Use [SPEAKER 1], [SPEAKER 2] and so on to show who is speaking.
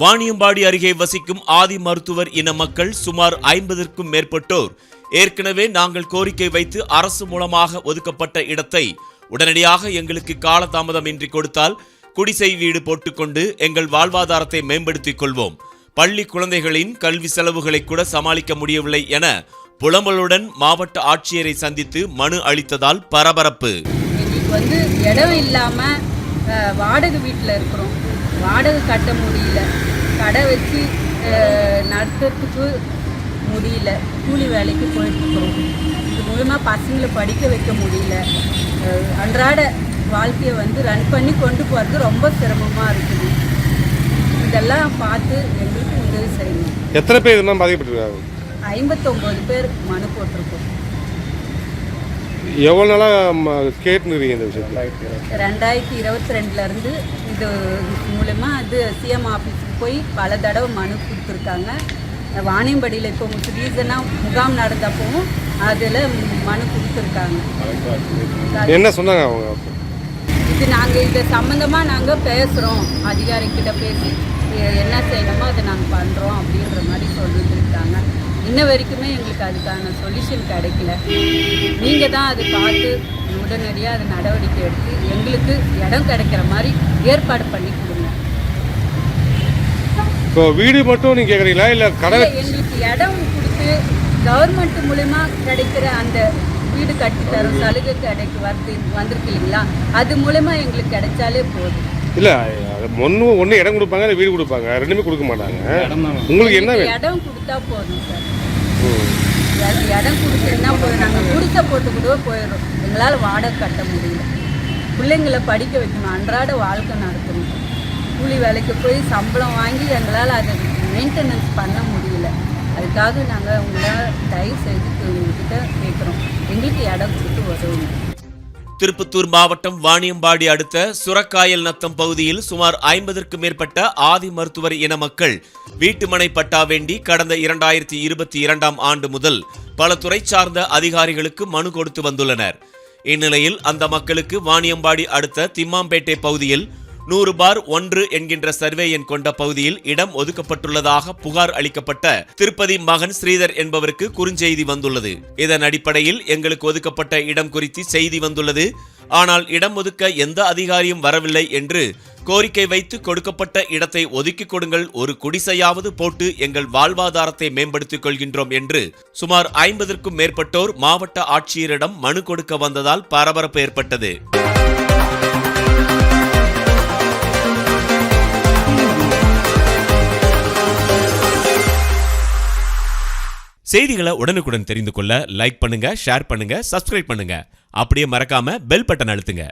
[SPEAKER 1] வாணியம்பாடி அருகே வசிக்கும் ஆதி மருத்துவர் இன மக்கள் சுமார் ஐம்பதற்கும் மேற்பட்டோர். ஏற்கனவே நாங்கள் கோரிக்கை வைத்து அரசு மூலமாக ஒதுக்கப்பட்ட இடத்தை உடனடியாக எங்களுக்கு காலதாமதமின்றி கொடுத்தால் குடிசை வீடு போட்டுக்கொண்டு எங்கள் வாழ்வாதாரத்தை மேம்படுத்திக் கொள்வோம். பள்ளி குழந்தைகளின் கல்வி செலவுகளை கூட சமாளிக்க முடியவில்லை என புலம்பலுடன் மாவட்ட ஆட்சியரை சந்தித்து மனு அளித்ததால் பரபரப்பு.
[SPEAKER 2] வந்து இடம் இல்லாமல் வாடகை வீட்டில் இருக்கிறோம். வாடகை கட்ட முடியல. கடை வச்சு நடத்துறதுக்கு முடியல. கூலி வேலைக்கு போயிட்டுருக்குறோம் இது மூலமாக பசங்களை படிக்க வைக்க முடியல. அன்றாட வாழ்க்கையை வந்து ரன் பண்ணி கொண்டு போகிறது ரொம்ப சிரமமாக இருக்குது. இதெல்லாம் பார்த்து எங்களுக்கு உதவி செய்யணும்
[SPEAKER 3] எத்தனை பேர் இதெல்லாம் பாதிக்கப்பட்டிருக்காங்க?
[SPEAKER 2] ஐம்பத்தொம்போது பேர் மனு போட்டிருக்கோம்.
[SPEAKER 3] எவ்வளோ நாளாக கேட்டுருக்கீங்க இந்த விஷயத்தில்?
[SPEAKER 2] ரெண்டாயிரத்தி இருபத்தி ரெண்டுலேருந்து இது மூலமா இது சிஎம் ஆஃபீஸுக்கு போய் பல தடவை மனு கொடுத்துருக்காங்க. வாணியம்படியில் இப்போ ரீசனாக முகாம் நடந்தப்பவும் அதில் மனு கொடுத்துருக்காங்க.
[SPEAKER 3] என்ன சொன்னாங்க அவங்க?
[SPEAKER 2] இது நாங்கள் இது சம்மந்தமாக நாங்கள் பேசுகிறோம் அதிகாரிக்கிட்ட பேசி என்ன செய்யணுமோ அதை நாங்கள் பண்ணுறோம் அப்படின்ற மாதிரி. இன்ன வரைக்குமே எங்களுக்கு அதுக்கான சொல்யூஷன் கிடைக்கல. நீங்கள் தான் அதை பார்த்து உடனடியாக அதை நடவடிக்கை எடுத்து எங்களுக்கு இடம் கிடைக்கிற மாதிரி ஏற்பாடு பண்ணி கொடுங்க.
[SPEAKER 3] இப்போ வீடு மட்டும் நீங்கள் கேட்குறீங்களா இல்லை கடை
[SPEAKER 2] எங்களுக்கு இடம் கொடுத்து கவர்மெண்ட் மூலமா கிடைக்கிற அந்த வீடு கட்டித்தரும் சலுகை கிடைக்கு வந்து வந்திருக்கு இல்லைங்களா? அது மூலமா எங்களுக்கு கிடைச்சாலே போதும்.
[SPEAKER 3] இல்லை ஒன்று ஒன்று இடம் கொடுப்பாங்க இல்லை வீடு கொடுப்பாங்க. ரெண்டுமே கொடுக்க மாட்டாங்க. உங்களுக்கு என்ன வேணும்?
[SPEAKER 2] இடம் கொடுத்தா போதும் சார். இடம் கொடுத்துருந்தா போதும். நாங்கள் குடிசை போட்டு கூட போயிடுறோம் எங்களால் வாடகை கட்ட முடியல. பிள்ளைங்களை படிக்க வைக்கணும். அன்றாட வாழ்க்கை நடத்தணும். கூலி வேலைக்கு போய் சம்பளம் வாங்கி எங்களால் அதை மெயின்டெனன்ஸ் பண்ண முடியல. அதுக்காக நாங்கள் உங்களை தயவு செய்து உங்ககிட்ட கேட்குறோம். எங்களுக்கு இடம் கொடுத்து உதவுங்க.
[SPEAKER 1] திருப்பத்தூர் மாவட்டம் வாணியம்பாடி அடுத்த சுரக்காயல் நத்தம் பகுதியில் சுமார் ஐம்பதற்கும் மேற்பட்ட ஆதி மருத்துவர் இன மக்கள் வீட்டுமனை பட்டா வேண்டி கடந்த இரண்டாயிரத்தி இருபத்தி இரண்டாம் ஆண்டு முதல் பல துறை சார்ந்த அதிகாரிகளுக்கு மனு கொடுத்து வந்துள்ளனர். இந்நிலையில் அந்த மக்களுக்கு வாணியம்பாடி அடுத்த திம்மாம்பேட்டை பகுதியில் நூறு பார் ஒன்று என்கின்ற சர்வே எண் கொண்ட பகுதியில் இடம் ஒதுக்கப்பட்டுள்ளதாக புகார் அளிக்கப்பட்ட திருப்பதி மகன் ஸ்ரீதர் என்பவருக்கு குறுஞ்செய்தி வந்துள்ளது. இதன் அடிப்படையில் எங்களுக்கு ஒதுக்கப்பட்ட இடம் குறித்து செய்தி வந்துள்ளது. ஆனால் இடம் ஒதுக்க எந்த அதிகாரியும் வரவில்லை என்று கோரிக்கை வைத்து கொடுக்கப்பட்ட இடத்தை ஒதுக்கி கொடுங்கள். ஒரு குடிசையாவது போட்டு எங்கள் வாழ்வாதாரத்தை மேம்படுத்திக் கொள்கின்றோம் என்று சுமார் ஐம்பதற்கும் மேற்பட்டோர் மாவட்ட ஆட்சியரிடம் மனு கொடுக்க வந்ததால் பரபரப்பு ஏற்பட்டது. செய்திகளை உடனுக்குடன் தெரிந்து கொள்ள லைக் பண்ணுங்க ஷேர் பண்ணுங்க சப்ஸ்கிரைப் பண்ணுங்க. அப்படியே மறக்காம பெல் பட்டன் அழுத்துங்க.